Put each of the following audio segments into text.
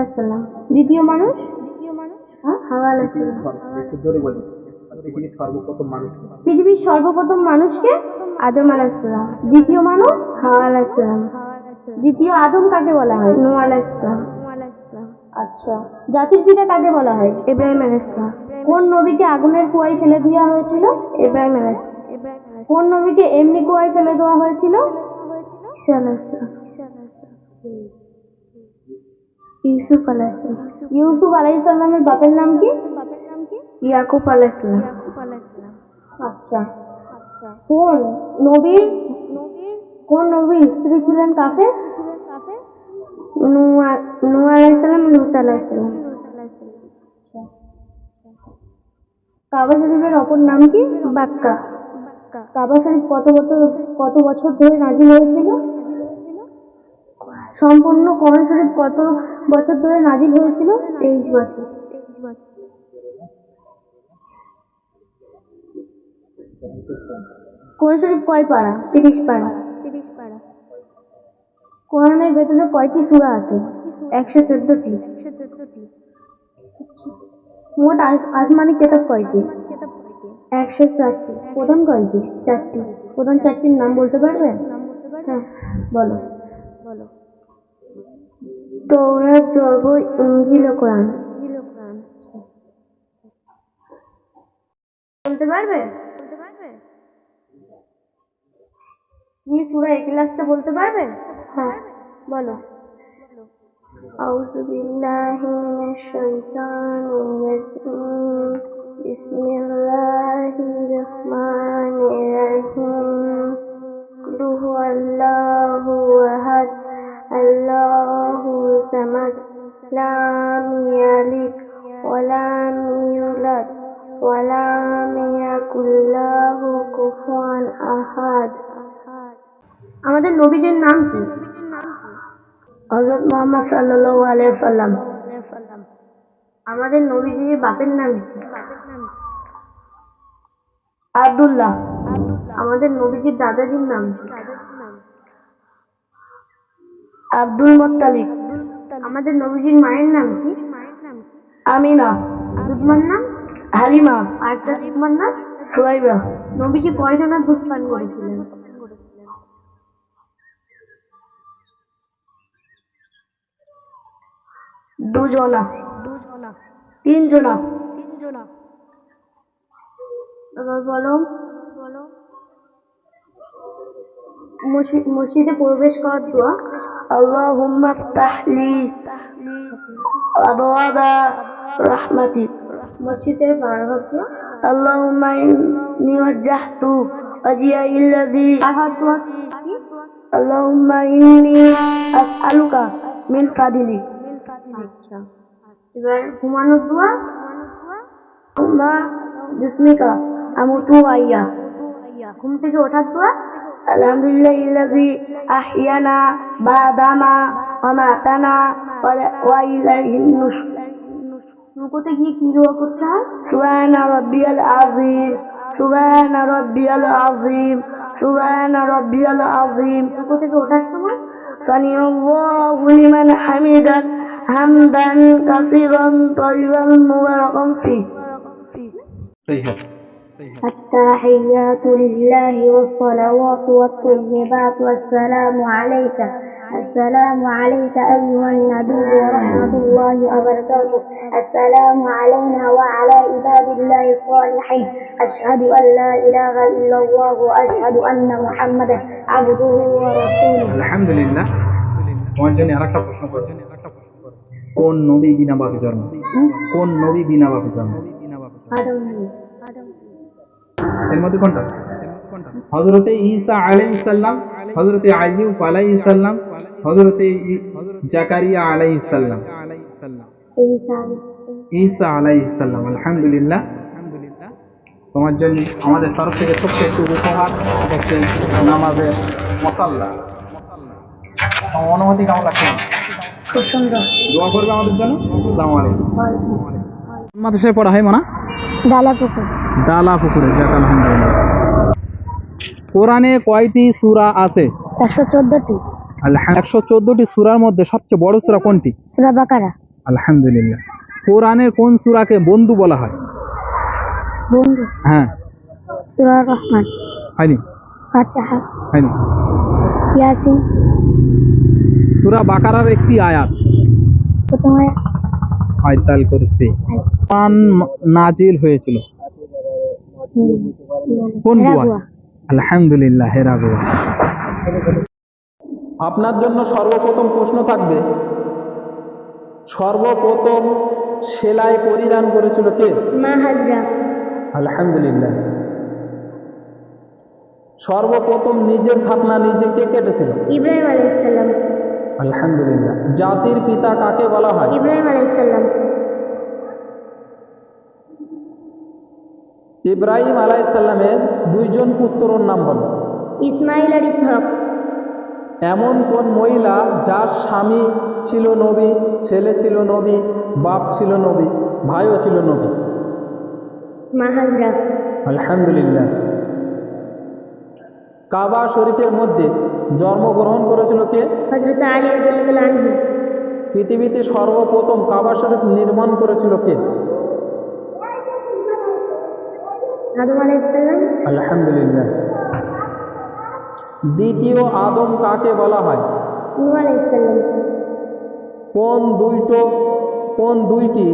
আলাইসাল্লাম দ্বিতীয় মানুষ? দ্বিতীয় মানুষ? হ্যাঁ হাওয়া আলাইসাল্লাম বলি পৃথিবীর সর্বপ্রথম মানুষ পৃথিবীর সর্বপ্রথম মানুষকে আদম আলাইসাল্লাম দ্বিতীয় মানুষ? হাওয়া আলাইসাল্লাম দ্বিতীয় আদম কাকে বলা হয়? নূহ আলাইসাল্লাম আচ্ছা। জাতির পিতা কাকে বলা হয়? ইব্রাহিম আলাইসাল্লাম কোন নবীকে আগুনের কুয়ায় ফেলে দেওয়া হয়েছিল? ইব্রাহিম আলাইসাল্লাম কোন নবীকে এমনি কুয়ায় ফেলে দেওয়া হয়েছিল? ঈসা ইউসুফ আলাইসাল্লাম ইউসুফ আলাইসাল্লামের বাপের নাম কি? বাপের নাম ইয়াকুব আলাইসাল্লাম আচ্ছা আচ্ছা। কোন নবীর কোন নবীর স্ত্রী ছিলেন কাকে নূহ আলাইসাল্লাম লুত আলাইসাল্লাম আচ্ছা। কাবা শরীফের অপর নাম কি? বাক্কা। কাবা শরীফ কত বছর কত বছর ধরে নাজিল হয়েছিল? সম্পূর্ণ কোরআন শরীফ কত বছর ধরে নাজিল হয়েছিল? তেইশ বছর। কোরআন শরীফ কয় পারা? তিরিশ পারা। তিরিশ পারা। কোরআনের ভেতরে কয়টি সূরা আছে? একশো চোদ্দটি। একশো চোদ্দটি। মোট আস- আসমানি কেতাব কয়টি? একশো চারটি। প্রধান কয়টি? চারটি। প্রধান চারটির নাম বলতে পারবেন হ্যাঁ বলো। তৌরাত জবর ইঞ্জিল ও কোরআন বলতে পারবে বলতে পারবে তুমি সূরা ইখলাসটা বলতে পারবে হ্যাঁ বলো أعوذ بالله من الشيطان الرجيم بسم الله الرحمن الرحيم قل هو الله أحد আল্লাহু সামাদ লাম ইয়ালিদ ওয়া লাম ইউলাদ ওয়া লাম ইয়াকুল লাহু কুফুয়ান আহাদ আমাদের নবীজির নাম কি? হযরত মুহাম্মদ সাল্লাল্লাহু আলাইহি সাল্লাম আমাদের নবীজির বাপের নাম কি? আব্দুল্লাহ। আমাদের নবীজির দাদাজির নাম কি? আব্দুল মুত্তালিব। আমাদের নবীজির মায়ের নাম কি? আমিনা। দুধমার নাম? হালিমা। আর তার দুধমার নাম? সুয়াইবা নবীজি কয়জনের দুধ পান করেছিলেন। দুজনা। দুজনা। তিনজনা। তিনজনা। বলো। মসজিদে প্রবেশ করার দোয়া। আল্লাহুম্মা ফতাহলি আবওয়াবা রাহমাতিক মসজিদের বারবার দোয়া আল্লাহুম্মা ইন্নী ওয়াজ্জাহতু ওয়াজহিয়া ইল্লাযী। আহাদু আল্লাহুম্মা ইন্নী আসআলুকা মিন ফাদলিক আচ্ছা। এবার ঘুমানোর দোয়া। আল্লাহ বিসমিকা আমুতু আইয়া। ঘুম থেকে ওঠার দোয়া। আলহামদুলিল্লাহ ইল্লাযী আহইয়ানা বাদামা আমাতানা ওয়া ইলাইহিন নুশুর রুকুতে গিয়ে কি দোয়া করতে হয়? সুবহানা রাব্বিয়াল আযীম সুবহানা রাব্বিয়াল আযীম সুবহানা রাব্বিয়াল আযীম। রুকু থেকে ওঠার সময়? লিমান হামিদান হামদান কাসিরান তাইয়িবান মুবারাকান হোক التحيات لله والصلوات والطيبات والسلام عليك السلام عليك أيها النبي ورحمة الله وبركاته السلام علينا وعلى عباد الله الصالحين أشهد أن لا إله إلا الله وأشهد أن محمدا عبده ورسوله আলহামদুলিল্লাহ তোমার জন্য আর একটা প্রশ্ন করছি কোন নবী বিনা বাপে জন্ম কোন নবী বিনা বাপে জন্ম آدم এর মধ্যে কোনটা? হজরতে আলাই ইসাল্লাম হজরতে আলাই ইসাল্লাম হজরতে জাকারিয়া আলাই ইসাল্লাম আলাই ইসাল্লাম আলহামদুলিল্লাহ। তোমার জন্য আমাদের তরফ থেকে সবচেয়ে একটু উপহার হচ্ছে নামাজের মশাল্লা। অনুমতি কেমন লাগছে? দোয়া করবে আমাদের জন্য? আসসালামু আলাইকুম। মাদ্রাসায় পড়া হয় মানা? ডালা পুকুর। ডালা পুকুরে যাক আলহামদুলিল্লাহ। কোরআনে কয়টি সূরা আছে? একশো চোদ্দটি। একশো চোদ্দটি সূরার মধ্যে সবচেয়ে বড় সূরা কোনটি? সুরা বাকারা। আলহামদুলিল্লাহ। কোরআনের কোন সূরাকে বন্ধু বলা হয়? বন্ধু? হ্যাঁ। সূরা রহমান। হয়নি? ফাতিহা। হয়নি। ইয়াসিন। সূরা বাকারার একটি আয়াত। প্রথমে আয়তাল কুরসি। কোরআন নাজিল হয়েছিল। কোন দোয়া? আলহামদুলিল্লাহ হেরা দোয়া আপনার জন্য সর্বপ্রথম প্রশ্ন থাকবে সর্বপ্রথম সেলাই পরিধান করেছিল কে? মা হাজরা। আলহামদুলিল্লাহ। সর্বপ্রথম নিজের খাতনা নিজে কে কেটেছিল? ইব্রাহিম আলাইসাল্লাম আলহামদুলিল্লাহ। জাতির পিতা কাকে বলা হয়? ইব্রাহিম আলাইসাল্লাম ইব্রাহিম আলাইসাল্লামের দুইজন পুত্রর নাম বলো। ইসমাইল আর ইসহাক। এমন কোন মহিলা যার স্বামী ছিল নবী ছেলে ছিল নবী বাপ ছিল নবী ভাইও ছিল নবী? আলহামদুলিল্লাহ। কাবা শরীফের মধ্যে জন্মগ্রহণ করেছিল কে? হজরত আলী রাদিয়াল্লাহু আনহু। পৃথিবীতে সর্বপ্রথম কাবা শরীফ নির্মাণ করেছিল কে? আদম আলাইসাল্লাম আলহামদুলিল্লাহ। দ্বিতীয় আদম কাকে বলা হয়? নূহ আলাইসাল্লাম কোন দুইটো কোন দুইটি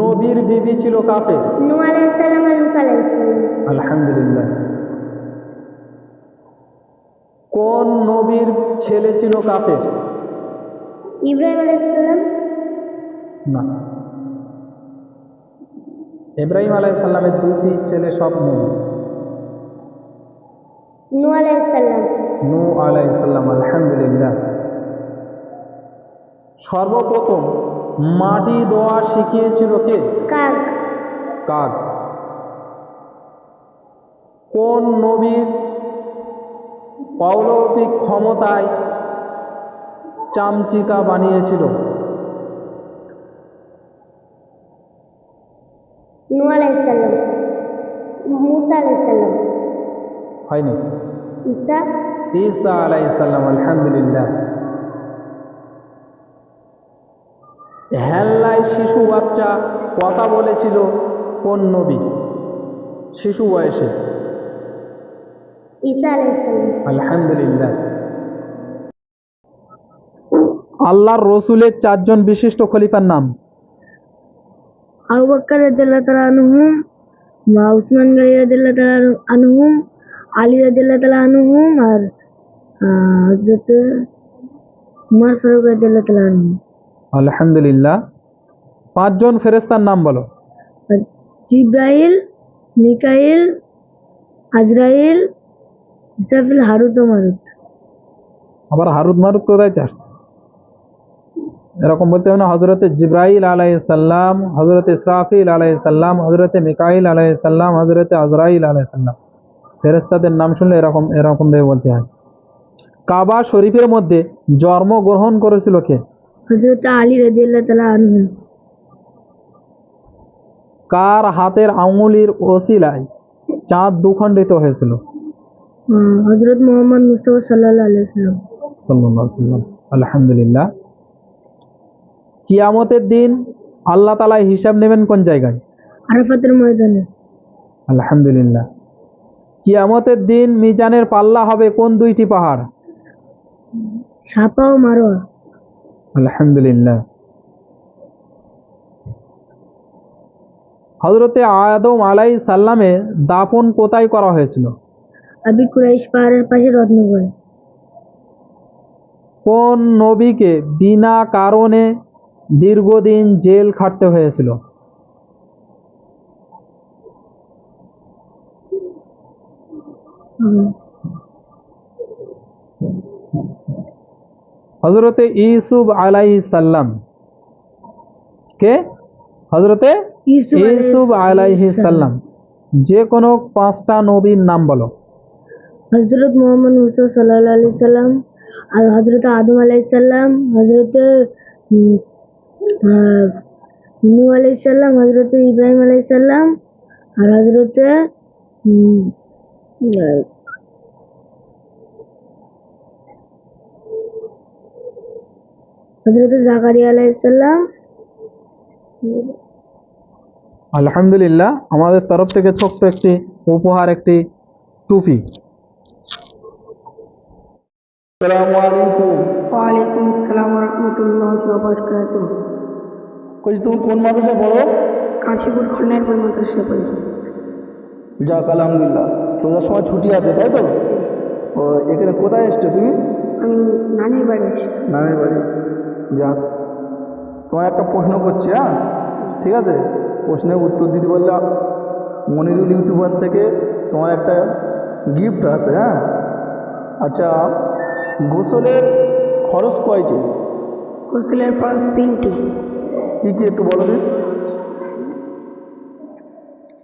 নবীর বিবি ছিল কাফের? নূহ আলাইসাল্লাম আর লুত আলাইসাল্লাম আলহামদুলিল্লাহ। কোন নবীর ছেলে ছিল কাপের ইব্রাহিম আলাইসাল্লাম না। ইব্রাহিম আলাইসাল্লামের দুটি ছেলে সব নবী নূহ আলাইসাল্লাম নূ আলাইসাল্লাম আলহামদুলিল্লাহ। সর্বপ্রথম মাটি দোয়া শিখিয়েছিল কে? কাক। কাক। কোন নবীর অলৌকিক ক্ষমতায় চামচিকা বানিয়েছিল? নূহ আলাইসাল্লাম মুসা আলাইসাল্লাম হয়নি? ঈসা? ঈসা আলাইসাল্লাম আলহামদুলিল্লাহ। হেল্লায় শিশু বাচ্চা কথা বলেছিল কোন নবী? শিশু বয়সে। আলহামদুলিল্লাহ। আল্লাহর রসুলের চারজন বিশিষ্ট খলিফার নাম। আবু বকর রাদিয়াল্লাহু তাআলা আনহুম বা উসমান গনি রাদিয়াল্লাহু তাআলা আনহুম আলী রাদিয়াল্লাহু তাআলা আনহুম আর হযরত উমর ফারুক রাদিয়াল্লাহু তাআলা আনহুম আলহামদুলিল্লাহ। পাঁচজন ফেরেস্তার নাম বলো। জিব্রাইল মিকাইল আজরাইল ইসরাফিল হারুত ও মারুত আবার হারুদ মারুদ কোথায় আসতেছে? এরকম বলতে হবে না হজরতে জিব্রাইল আলাই সাল্লাম হজরতে ইসরাফিল আলাই সাল্লাম হজরতে মিকাইল আলাই সাল্লাম হজরতে আজরাইল আলাই সাল্লাম ফেরেস্তাদের নাম শুনলে এরকম এরকম ভাবে বলতে হয়। কাবা শরীফের মধ্যে জন্মগ্রহণ করেছিল কে? আলী কার হাতের আঙুলির ওসিলায় চাঁদ দুখণ্ডিত হয়েছিল? আহ, হযরত মুহাম্মদ মুস্তাফা সাল্লাল্লাহু আলাইহি ওয়াসাল্লাম। সাল্লাল্লাহু আলাইহি সাল্লাম আলহামদুলিল্লাহ। কিয়ামতের দিন আল্লাহ তালা হিসাব নেবেন কোন জায়গায়? আরাফাতের ময়দানে। আলহামদুলিল্লাহ। কিয়ামতের দিন মিজানের পাল্লা হবে কোন দুইটি পাহাড়? সাপা ও মারোয়া। আলহামদুলিল্লাহ। হজরতে আদম আলাই সাল্লামে দাফন কোথায় করা হয়েছিল? আবি কুরাইশ পাহাড়ের পাশে রত্নগড়ে। কোন নবীকে বিনা কারণে দীর্ঘদিন জেল খাটতে হয়েছিল। হজরতে ইসুফ আলাই সাল্লাম কে? হজরতে ইউসুফ ইসুফ আলাইহি সাল্লাম যে কোনো পাঁচটা নবীর নাম বলো। হজরত মোহাম্মদ মুসা সাল্লাহ আলি সাল্লাম আর হজরত আদম আলাই সাল্লাম হজরত নু আলাই সাল্লাম হজরত ইব্রাহিম আলাইসাল্লাম আর হজরত হজরত জাকারিয়া আলাই সাল্লাম আলহামদুলিল্লাহ আমাদের তরফ থেকে ছোট্ট একটি উপহার একটি টুপি। আসসালামু আলাইকুম। ওয়ালাইকুম আসসালাম রহমতুল্লাহ বরকাত কই তুমি কোন মাদ্রাসা পড়ো? কাশীপুর খন্ডারপুর মাদ্রাসা পড়ি। যাক আলহামদুলিল্লাহ। রোজার সময় ছুটি আছে তাই তো? ও এখানে কোথায় এসছো তুমি? আমি নানির বাড়ি নামের বাড়ি। যাক তোমার একটা প্রশ্ন করছি হ্যাঁ? ঠিক আছে? প্রশ্নের উত্তর দিতে বললে মনিরুল ইউটিউবার থেকে তোমার একটা গিফট আছে হ্যাঁ? আচ্ছা গোসলের খরচ কয়টি? গোসলের ফরজ তিনটি। কী কী একটু বলবি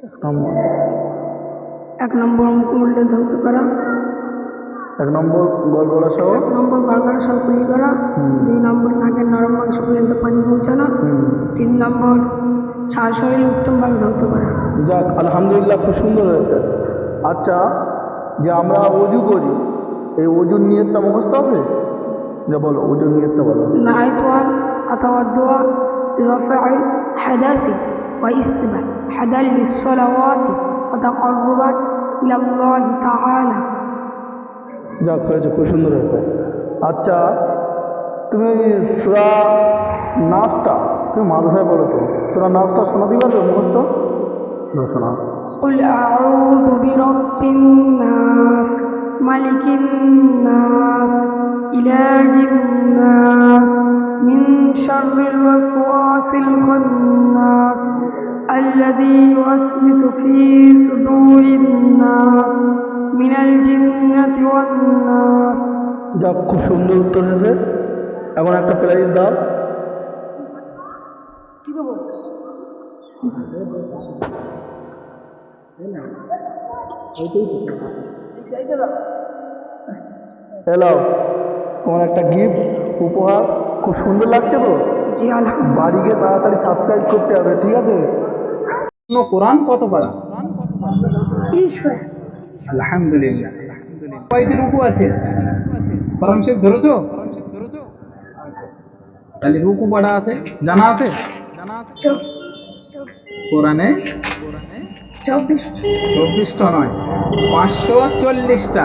এক নম্বর এক নম্বর মুখমণ্ডল ধৌত করা। এক নম্বর গল গলা সহ? এক নম্বর গল গলা সহ পুলি করা। দুই নম্বর নাকের নরম মাংস পর্যন্ত পানি পৌঁছানো। তিন নম্বর শ্বাস উত্তম ভাগ ধৌত করা। যাক আলহামদুলিল্লাহ খুব সুন্দর হয়েছে। আচ্ছা যে আমরা অজু করি এই ওজন নিয়ে তো মুখস্থ হবে যে বলো ওজন নিয়ে তো বলো। নাই তো আর অথবা দোয়া। لرفع حدث واستباح حدث للصلوات وتقربا إلى الله تعالى যাক হয়েছে খুব সুন্দর হয়েছে আচ্ছা তুমি সুরা নাচটা তুমি মাদ্রাসায় বলো তো সুরা নাচটা শোনাতে পারবে মুখস্থ না, শোনা قل أعوذ برب الناس ملك الناس إله الناس من شر الوسواس الخناس الذي يوسوس في صدور الناس من الجنة والناس যাক খুব সুন্দর উত্তর হয়েছে এখন একটা প্রাইজ দাও হ্যালো তোমার একটা গিফট উপহার খুব সুন্দর লাগছে তো? জি আলহামদুলিল্লাহ। বাড়ি গিয়ে তাড়াতাড়ি সাবস্ক্রাইব করতে হবে ঠিক আছে? কোরআন কত পারা? আলহামদুলিল্লাহ কয়টি রুকু আছে? কোরআন শরীফ ধরেছো? তাহলে রুকু পড়া আছে জানা আছে? জানা আছে কোরআনে? চব্বিশটি। চব্বিশটা নয় পাঁচশো চল্লিশটা।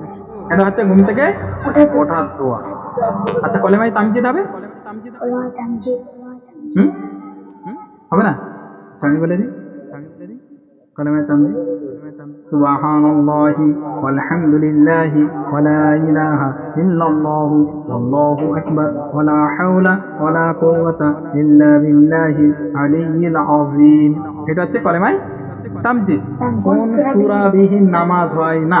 এটা হচ্ছে ঘুম থেকে ওঠার দোয়া আচ্ছা কলেমাই তামজিদ হবে হুম হুম? হবে না আচ্ছা আমি বলে দিই কলেমাই তামজিদ سبحان الله والحمد لله ولا إله إلا الله والله أكبر ولا حول ولا قوة إلا بالله العلي العظيم এটা হচ্ছে কলেমাই তামজিদ কোন সূরাবিহীন নামাজ হয় না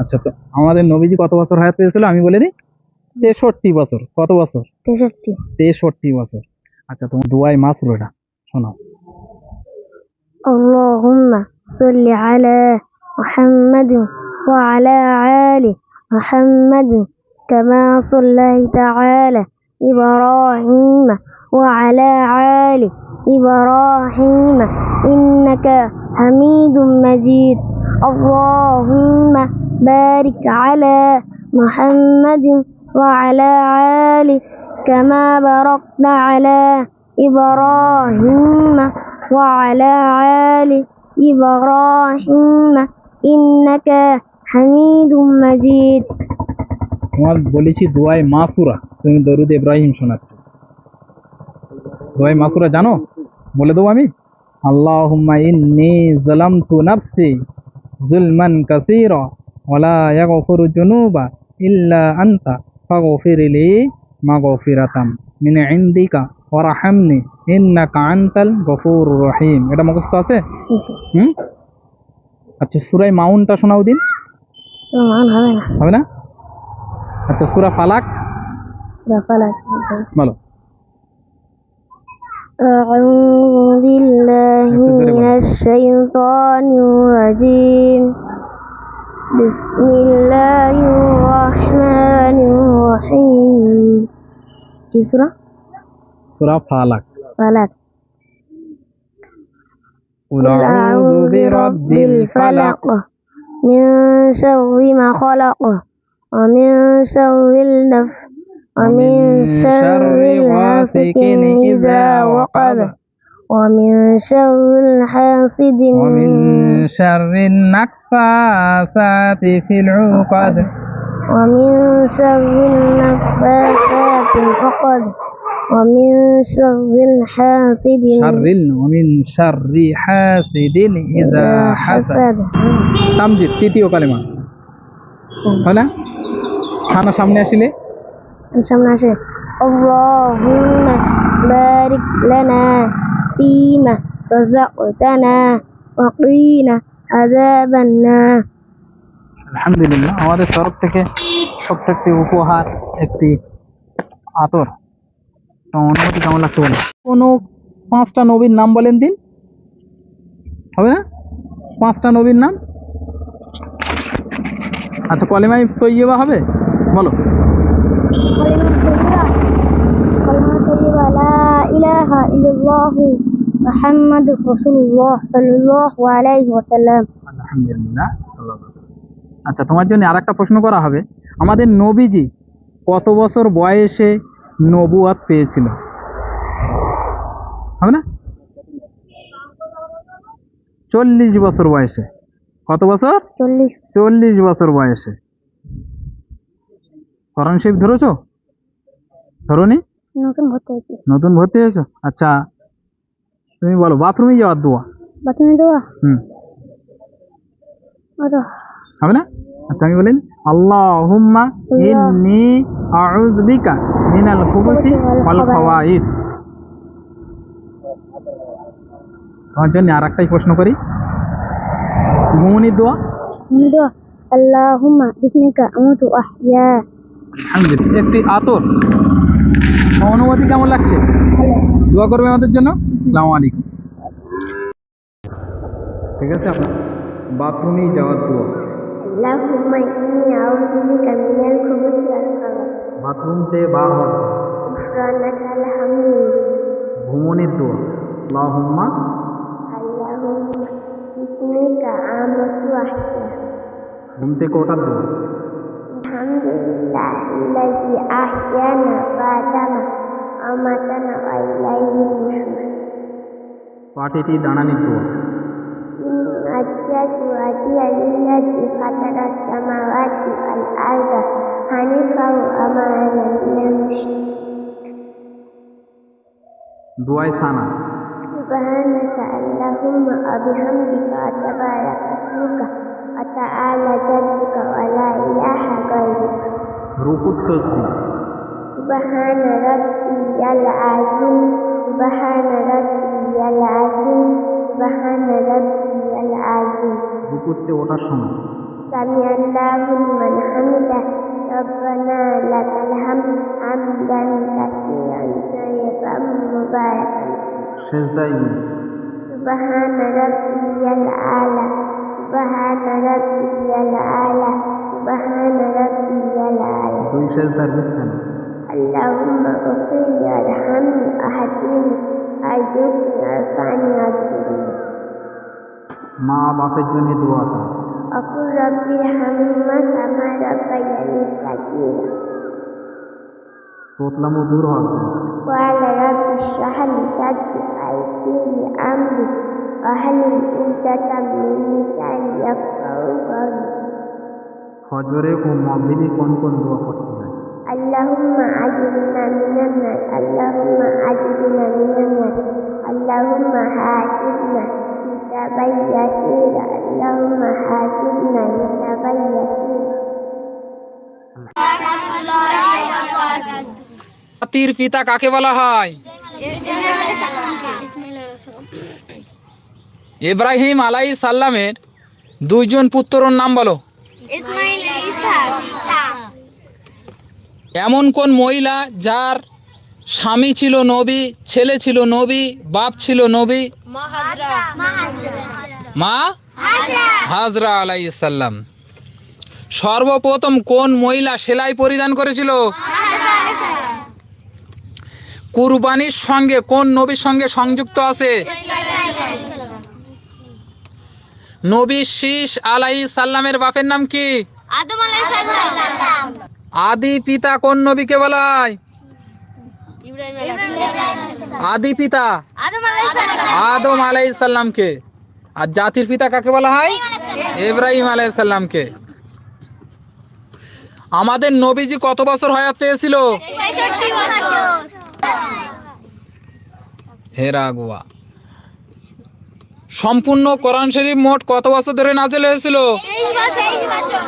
আচ্ছা তো আমাদের নবীজি কত বছর হায়াত পেয়েছিল আমি বলে দিই তেষট্টি বছর কত বছর তেষট্টি তেষট্টি বছর আচ্ছা তোমার দুয়াই মাস এটা শোনাও اللهم صل على محمد وعلى آل محمد كما صليت على إبراهيم وعلى آل إبراهيم إنك حميد مجيد اللهم بارك على محمد وعلى آل كما باركت على إبراهيم وعلى آل إبراهيم إنك حميد مجيد তোমার বলেছি দোয়াই মাসুরা তুমি দরুদ ইব্রাহিম শোনাচ্ছ দোয়াই মাসুরা জানো বলে দেবো আমি আল্লাহুম্মা ইন্নি জালামতু নাফসি ظلما كثيرا ولا يغفر الذنوب إلا أنت فاغفر لي مغفرة من عندك وارحمني إنك أنت الغفور الرحيم এটা মুখস্থ আছে জি হুম আচ্ছা সুরাই মাউনটা শোনাও দিন সমান হবে না হবে না আচ্ছা সুরা ফালাক সুরা ফালাক জি বলো أعوذ بالله من الشيطان الرجيم بسم الله الرحمن الرحيم في سورة সুরা ফালাক فلك قل أعوذ برب الفلق من شر ما خلق ومن شر النف ومن شر غاسق إذا وقب ومن شر الحاسد ومن شر النفاثات في العقد ومن شر النفاثات في العقد ومن شر الحاسد شر ومن شر حاسد إذا حسد তামজিদ তৃতীয় কালেমা হয় না খানা সামনে আসিলে সামনে আসে اللهم بارك لنا فيما رزقتنا وقينا عذاب النار আলহামদুলিল্লাহ আমাদের তরফ থেকে ছোট্ট একটি উপহার একটি আতর তো অনুমতি কেমন লাগছে বলো কোনো পাঁচটা নবীর নাম বলেন দিন হবে না পাঁচটা নবীর নাম আচ্ছা কলেমাই তৈবা হবে বলো ইলাহা ইল্লাল্লাহু মুহাম্মাদুর রাসূলুল্লাহ সাল্লাল্লাহু আলাইহি صلى الله عليه وسلم. আচ্ছা তোমার জন্য আর একটা প্রশ্ন করা হবে। আমাদের নবীজি কত বছর বয়সে নবুয়াত পেয়েছিল? হবে না? চল্লিশ বছর বয়সে। কত বছর? চল্লিশ। বছর বয়সে। করণ শিব ধরেছ? ধরুনি? নতুন ভর্তি হয়েছি। নতুন ভর্তি হয়েছো? আচ্ছা তুমি বলো বাথরুমে যাওয়ার দোয়া বাথরুমে দোয়া হুম। হবে না? আচ্ছা আমি বলেন আল্লাহুম্মা ইন্নি আউযু বিকা মিনাল খুবুসি ওয়াল খাওয়াইফ তোমার জন্য আর একটাই প্রশ্ন করি। ঘুমনির দোয়া? দোয়া। আল্লাহুম্মা বিসমিকা আমুতু আহইয়া। আলহামদুলিল্লাহ একটি আতর সহানুভূতি কেমন লাগছে? দোয়া করবে আমাদের জন্য? আসসালামু আলাইকুম। ঠিক আছে আপনার বাথরুমে যাওয়ার দোয়া। বাথরুমতে বা হওয়ার ভ্রমণের দোয়া। আল্লাহুম্মা। ঘুম থেকে ওঠার দোয়া। لله الذي أحيانا بعدما أماتنا وإليه النشور فاتتي دانا ندوة إن أجت وهي التي فطر السماوات والأرض حنيفا وما أنا من المشركين دعاء سانا سبحانك اللهم وبحمدك وتبارك اسمك وتعالى جدك ولا إله রুকুত তসবি سبحان ربي العظيم سبحان ربي العظيم سبحان ربي العظيم রুকুতে ওঠার সময় سمع الله لمن حمده ربنا لك الحمد حمدا كثيرا طيبا مباركا শেষদাই سبحان ربي الأعلى سبحان ربي الأعلى سبحان ربي الأعلى দুই শেষদার বিছানা اللهم اغفر لي وارحمني اهدني ارجوك ارفعني واجبرني মা বাপের জন্য দোয়া আছে وقل رب ارحمهما كما ربياني صغيرا তোতলামো দূর হবে قال رب اشرح لي صدري ويسر لي امري واحلل عقدة من لساني يفقهوا قولي ফজরে ও মগরিবি কোন কোন দোয়া করতে হয় اللهم أجرنا من النار اللهم أجرنا من النار اللهم حاسبنا حسابا يسيرا اللهم حاسبنا জাতির পিতা কাকে বলা হয় ইব্রাহিম আলাই সাল্লামের দুইজন পুত্রর নাম বলো ইসমাইল ইসা এমন কোন মহিলা যার স্বামী ছিল নবী, ছেলে ছিল নবী, বাপ ছিল নবী? মা? হাজরা আলাই সাল্লাম সর্বপ্রথম কোন মহিলা সেলাই পরিধান করেছিল? কুরবানির সঙ্গে কোন নবীর সঙ্গে সংযুক্ত আছে? নবী শীষ আলাই সাল্লামের বাপের নাম কি? আদম আলাইহিস সালাম। আদি পিতা কোন নবীকে বলা হয় আদি পিতা। আদম আলাইহিস সালাম। আদম আলাই সাল্লামকে আর জাতির পিতা কাকে বলা হয়? ইব্রাহিম আলাই সাল্লামকে আমাদের নবীজি কত বছর হয়াত পেয়েছিল? 65 বছর। হেরা গোয়া সম্পূর্ণ কোরআন শরীফ মোট কত বছর ধরে নাজেল হয়েছিল 23 বছর 23 বছর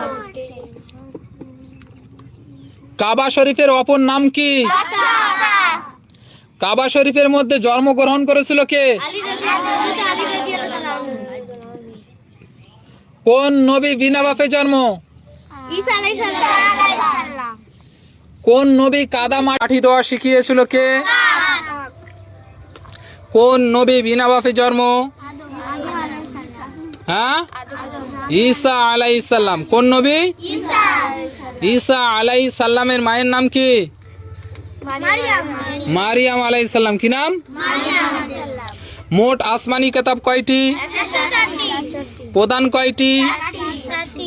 কাবা শরীফের অপর নাম কি? কাবা শরীফের মধ্যে জন্মগ্রহণ করেছিল কে? কোন নবী বিনা বাপে জন্ম? কোন নবী কাদা মাটি দেওয়া শিখিয়েছিল কে? কোন নবী বিনা বাপে জন্ম? হ্যাঁ? ঈসা আলাই সাল্লাম কোন নবী? ঈসা আলাই সাল্লামের মায়ের নাম কি? মারিয়াম। আলাই সাল্লাম কি নাম? মোট আসমানি কেতাব কয়টি? প্রধান কয়টি?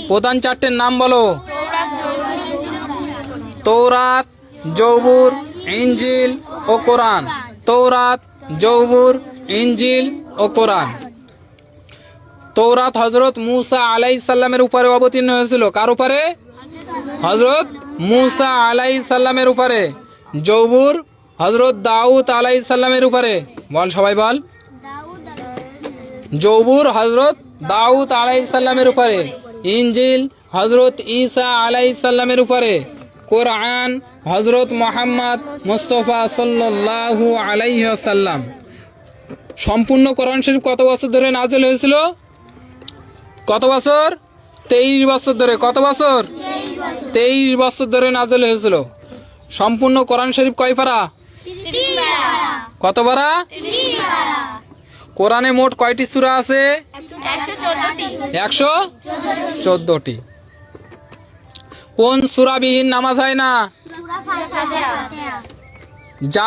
প্রধান চারটের নাম বলো। তৌরাত জৌবুর তৌরাত জৌবুর ইঞ্জিল ও কোরআন। তৌরাত জৌবুর ইঞ্জিল ও কোরআন। তৌরাত হজরত মুসা আলাই সাল্লামের উপরে অবতীর্ণ হয়েছিল। কার উপরে? হজরত মুসা আলাই সাল্লামের উপরে জৌবুর হজরত দাউদ আলাই সাল্লামের উপরে, বল সবাই বল। জৌবুর হজরত দাউদ আলাই সাল্লামের উপরে ইঞ্জিল হজরত ঈসা আলাই সাল্লামের উপরে, কোরআন হজরত মোহাম্মদ মুস্তফা সাল্লাল্লাহু আলাইহি সাল্লাম সম্পূর্ণ কোরআন শরীফ কত বছর ধরে নাজল হয়েছিল? কত বছর? তেইশ বছর ধরে, কত বছর? তেইশ বছর ধরে নাজল হয়েছিল। সম্পূর্ণ কোরআন শরীফ কয় পারা? কত পারা? কোরআনে মোট কয়টি সূরা আছে? একশো চোদ্দটি। কোন সুরাবিহীন নামাজ হয় না? যা